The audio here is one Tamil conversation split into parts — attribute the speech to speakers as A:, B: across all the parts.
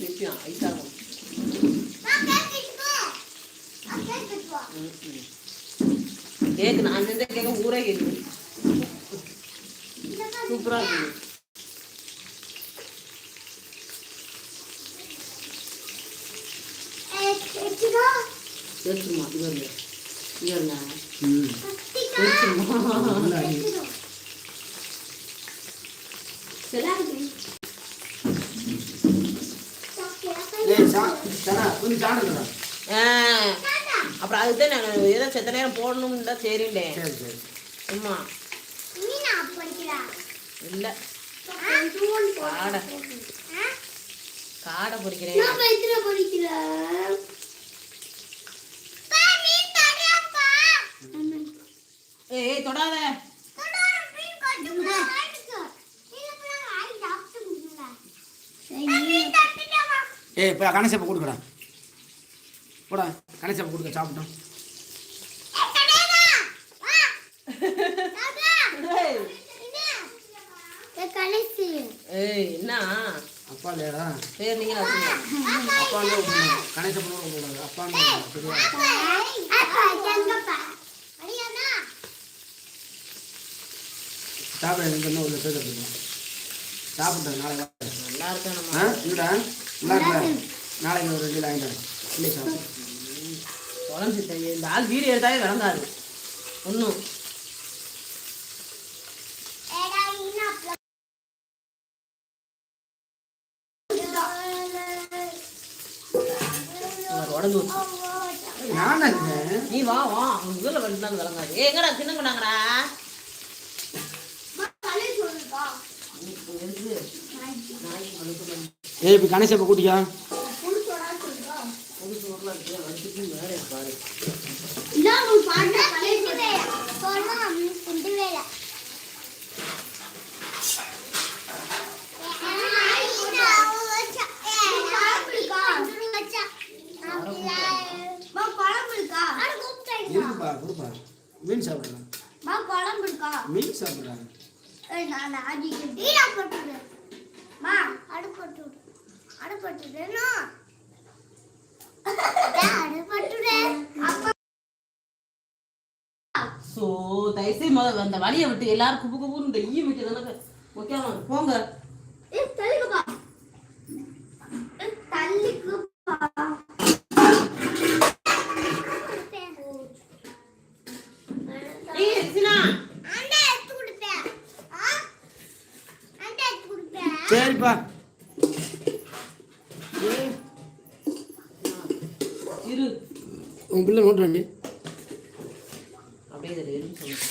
A: நிற்கும் ஐஸாக இருக்கும் கேக்கு நான் செஞ்ச கேட்க ஊரே கேட்குது சூப்பராக இருக்குது வருங்க அப்புறம் அதுதான் நான் ஏதோ செத்த நேரம் போடணும்னு தான் சரிண்டேன்
B: சரி. சரி
A: அம்மா இல்லை. காடை. காடை பொரிக்கிறேன் ஏய் ஏய், தொடாத.
B: ஏய் இப்போ கணேசப்ப கொடுக்குறா போடா கணேசப்ப கொடுக்க சாப்பிட்டோம்.
A: ஏய், என்ன?
B: அப்பா இல்லையாடா
A: பேர் நீங்க
B: அப்பா இல்லையா விடணும் கணேசப்ப கூடாது அப்பா சாப்பிட ஒரு சாப்பிட்டேன் நாளைக்கு.
A: நல்லா இருக்கா
B: நாளைக்கு ஒரு ரெண்டு வாங்கிட்டேன் இல்லை சாப்பிடு
A: குழந்தை இந்த ஆள் வீடியோ எடுத்தாலே விளங்காது ஒன்றும் உடம்பு நீ வா வா. அவங்க ஊரில் வந்து விளங்காது ஏ எங்கடா சின்ன இருக்கு
B: ஏய் இப்போ கூட்டிக்கா?
A: பாரு
B: இருக்குப்பா கொடுப்பா. மீன் சாப்பிடலாம். மீன் சாப்பிட்றாங்க
C: ஏய், நான் வீடா போட்டுடு. மா, அடுப்பட்டு விடு.
A: ஸோ தயவுசெய்து முதல்ல அந்த வழியை விட்டு எல்லாரும் குப்பு குப்புன்னு இந்த ஈ வைக்கிறதுனால முக்கியமாக போங்க.
C: ஏய்,
A: இரு.
B: உன் பிள்ளை நோட்டு வண்டி
A: அப்படியே இதில் இருன்னு சொல்லுங்க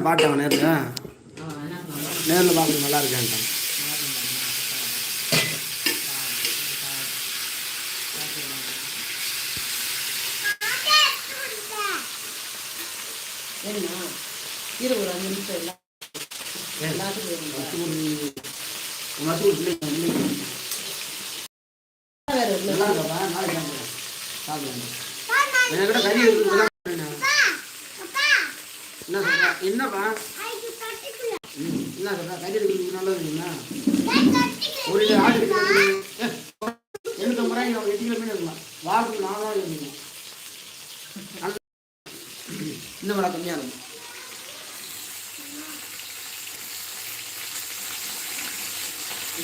B: பாட்டாங்க நேரில்? நேரில் பார்க்கறது நல்லா இருக்கேன்ட்டான்.
A: இரு ஒரு அஞ்சு நிமிஷம் இல்லை
B: என்னப்பா? என்ன சொல்றா கறி இருக்குது நல்லது இல்லைங்களா ஒரு கிலோ ஆட்டு கறி எட்டு கிலோ இருக்கலாம் வாரத்துக்கு நாலாயிரம் இருக்கும் விலை கம்மியாக இருக்கும்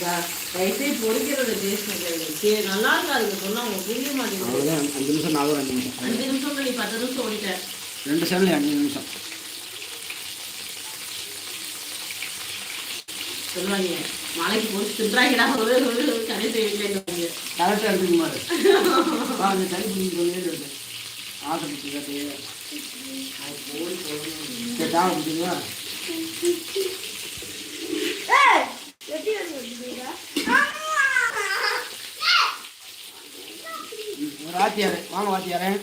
A: தயவுசெய்து பொறிக்கிறது டேஸ்ட் இல்லை. நல்லா இருக்காது சொன்னா உங்களுக்கு புரிய மாட்டேங்குது.
B: அஞ்சு நிமிஷம் நாலு அஞ்சு நிமிஷம்.
A: அஞ்சு நிமிஷம் நீ பத்து நிமிஷம் ஓடிட்ட.
B: ரெண்டு சேனல் அஞ்சு நிமிஷம்.
A: சொல்லுவாங்க மலைக்கு போட்டு தின்றாங்கடா ஒரு கடைசி வீட்டில்
B: கரெக்டாக எடுத்துக்க மாரு வா அந்த தண்ணி பிடிக்க சொல்லிட்டு இருக்கு கேட்டு.
A: அது போய் போகணும்
B: தாவ
C: 爹嘞，妈
B: 我爹嘞。